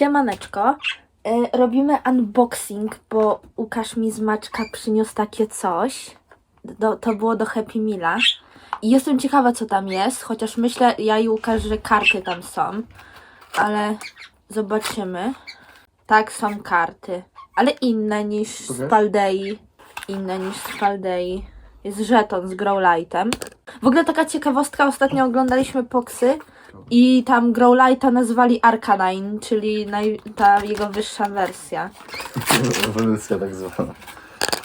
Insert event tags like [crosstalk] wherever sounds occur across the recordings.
Siemaneczko. E, robimy unboxing, bo Łukasz mi z Maczka przyniósł takie coś. Do, to było do Happy Meala. I jestem ciekawa, co tam jest, chociaż myślę, ja i Łukasz, że karty tam są. Ale zobaczymy. Tak, są karty. Ale inne niż z. Paldei. Inne niż z Paldei. Jest żeton z Growlightem. W ogóle taka ciekawostka, ostatnio oglądaliśmy Poxy i tam Growlighta nazwali Arcanine, czyli naj, ta jego wyższa wersja. [laughs] Ewolucja tak zwana.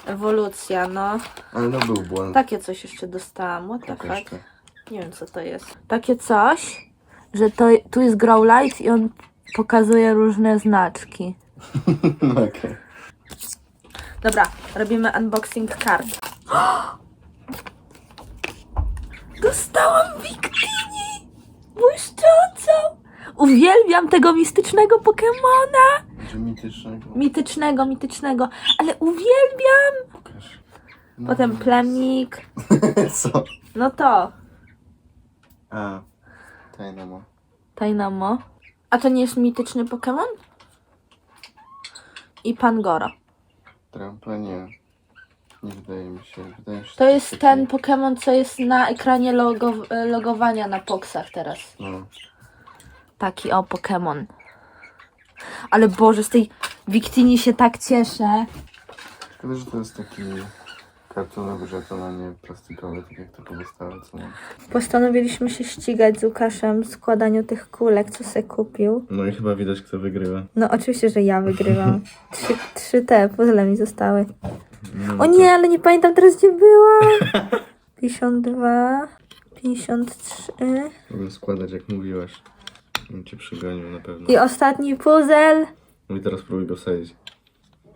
Ewolucja, no. Ale no był błąd. Takie coś jeszcze dostałam, what the Pokaż fuck. to. Nie wiem co to jest. Takie coś, że to, tu jest Growlite i on pokazuje różne znaczki. [laughs] No okej. Dobra, robimy unboxing kart. [gasps] Dostałam Victini! Uwielbiam tego mistycznego Pokemona! Mitycznego. Mitycznego, mitycznego, ale uwielbiam! Pokaż. No. Potem plemnik. [laughs] Co? No to, A. Dynamo. Dynamo. A to nie jest mityczny Pokémon? I Pangoro. Trampa nie. Nie wydaje mi się. Wydaje mi się, To jest ten Pokémon, co jest na ekranie logo, logowania na Poxach teraz. No. Taki o Pokémon. Ale Boże, z tej Victini się tak cieszę. Szkoda, że to jest taki kartonowy żeton, a nie plastikowy, tak jak to pozostałe, co mam. Postanowiliśmy się ścigać z Łukaszem w składaniu tych kulek, co se kupił. No i chyba widać, kto wygrywa. No oczywiście, że ja wygrywam. [laughs] Trzy, trzy te puzzle mi zostały. No, O nie, ale nie pamiętam teraz gdzie byłam. [laughs] 52, 53 Mogę składać, jak mówiłaś. On cię przygonił na pewno. i ostatni puzzle. No i teraz próbuj go wsadzić.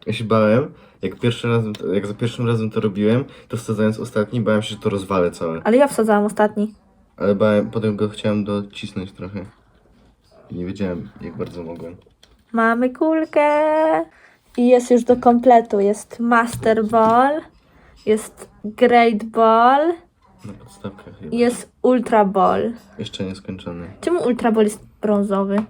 Ja się bałem, jak pierwszy razem, jak za pierwszym razem to robiłem, to wsadzając ostatni, bałem się, że to rozwalę całe. Ale ja wsadzałam ostatni. Ale bałem, potem go chciałem docisnąć trochę. I nie wiedziałem, jak bardzo mogłem. Mamy kulkę. I jest już do kompletu. Jest Master Ball, jest Great Ball Na podstawkach chyba. jest Ultra Ball. Jeszcze nieskończony. Czemu Ultra Ball jest brązowy?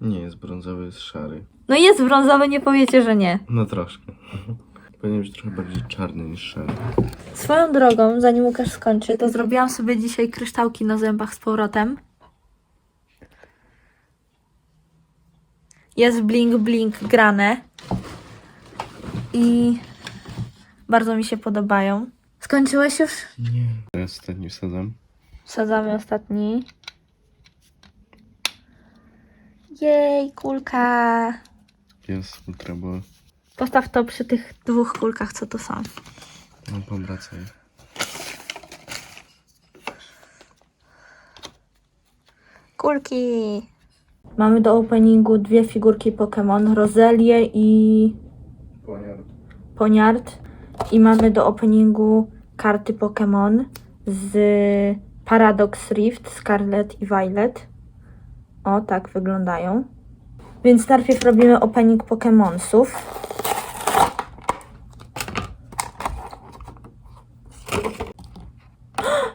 Nie jest brązowy, jest szary. No jest brązowy, nie powiecie, że nie. No troszkę. [laughs] Powinien być trochę bardziej czarny niż szary. Swoją drogą, zanim Łukasz skończy, to zrobiłam sobie dzisiaj kryształki na zębach z powrotem. Jest blink blink grane. I bardzo mi się podobają. Skończyłeś już? Nie. Teraz ostatni wsadzam. Wsadzamy ostatni. Jej, kulka. Jest ultra ball. Postaw to przy tych dwóch kulkach, co tu są. No powracaj. Kulki. Mamy do openingu dwie figurki Pokémon, Rozelię i Poniard. I mamy do openingu karty Pokémon z Paradox Rift, Scarlet i Violet. O, tak wyglądają. Więc najpierw robimy opening Pokémonsów. [gasps]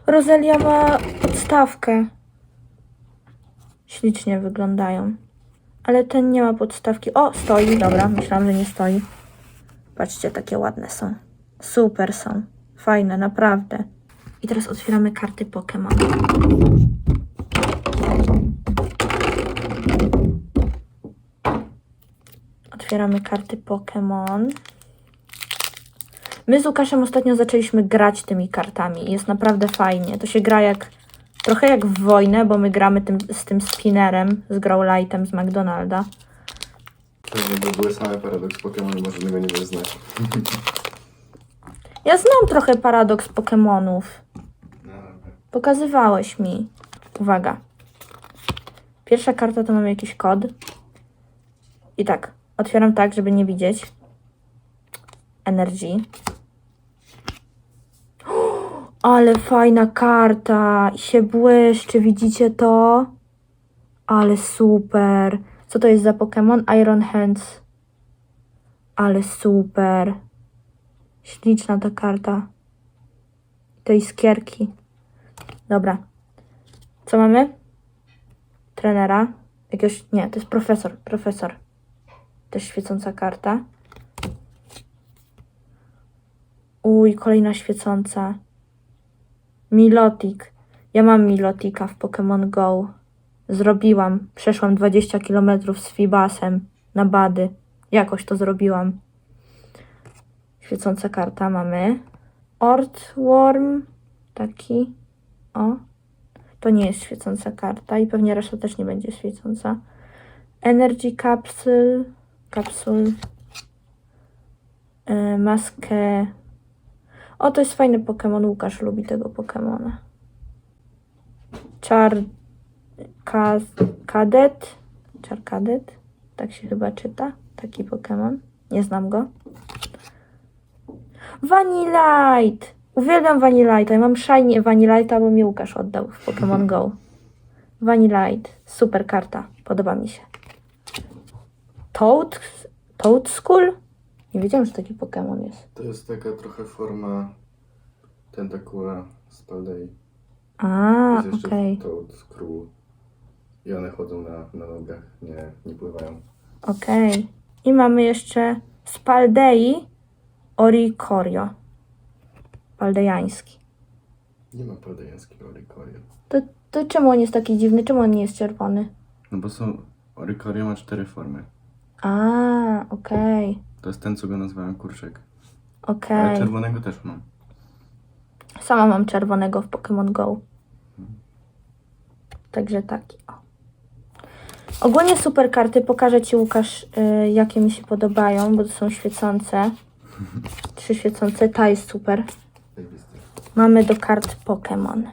Rozelia ma podstawkę. Ślicznie wyglądają. Ale ten nie ma podstawki. O, stoi, dobra, myślałam, że nie stoi. Patrzcie, takie ładne są. Super są. Fajne, naprawdę. I teraz otwieramy karty Pokémon. Otwieramy karty Pokémon. My z Łukaszem ostatnio zaczęliśmy grać tymi kartami. Jest naprawdę fajnie. To się gra jak trochę jak w wojnę, bo my gramy tym, z tym spinnerem, z Growlightem z McDonalda. Pewnie były same paradoks Pokémon, może tego nie będę znać. [laughs] Ja znam trochę paradoks Pokémonów. Pokazywałeś mi. Uwaga. Pierwsza karta to mamy jakiś kod. I tak, otwieram tak, żeby nie widzieć. Energy. [gasps] Ale fajna karta. I się błyszczy, widzicie to? Ale super. Co to jest za Pokémon? Iron Hands. Ale super. Śliczna ta karta. To iskierki. Dobra. Co mamy? Trenera. Jakiegoś, nie, to jest profesor, profesor. Też świecąca karta. Uj, kolejna świecąca. Milotik. Ja mam Milotika w Pokémon Go. Zrobiłam. Przeszłam 20 km z Fibasem na bady. Jakoś to zrobiłam. Świecąca karta mamy. Ortworm. Taki. O. To nie jest świecąca karta i pewnie reszta też nie będzie świecąca. Energy Capsule. Capsule. Yy, maskę. O, to jest fajny Pokémon. Łukasz lubi tego Pokémona. Char... Ka... Kadet. Char Kadet. Tak się chyba czyta. Taki Pokémon. Nie znam go. Vanillite! Uwielbiam Vanillite. Ja mam shiny Vanillite, bo mi Łukasz oddał w Pokémon Go. Vanillite. Super karta. Podoba mi się. Toad? Toad School? Nie wiedziałam, że taki Pokémon jest. To jest taka trochę forma tentakula z Paldei. A, Jest jeszcze okej. Toad Screw. I one chodzą na, na nogach, nie, nie pływają. Okej. I mamy jeszcze Spaldei Oricorio. Paldejański. Nie ma paldejańskiego Oricorio. To, to czemu on jest taki dziwny? Czemu on nie jest czerwony? No bo są... Oricorio ma cztery formy. A, okej. To jest ten, co go nazwałem kurczek. Ale Okej. czerwonego też mam. Sama mam czerwonego w Pokémon Go. Także taki. O. Ogólnie super karty. Pokażę Ci, Łukasz, y, jakie mi się podobają, bo to są świecące. Trzy świecące. Ta jest super. Mamy do kart Pokémon.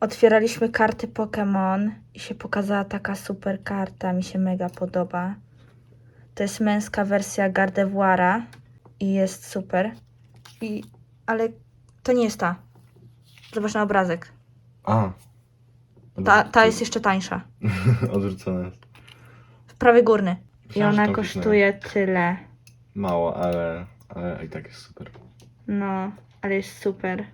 Otwieraliśmy karty Pokémon i się pokazała taka super karta. Mi się mega podoba. To jest męska wersja Gardevoira i jest super. I, ale to nie jest ta. Zobacz na obrazek. A! Ta, ta jest jeszcze tańsza. [laughs] Odrzucone jest. Prawy górny. I Myślałem, że ona tą kosztuje tyle. Mało, ale, ale i tak jest super. No, ale jest super.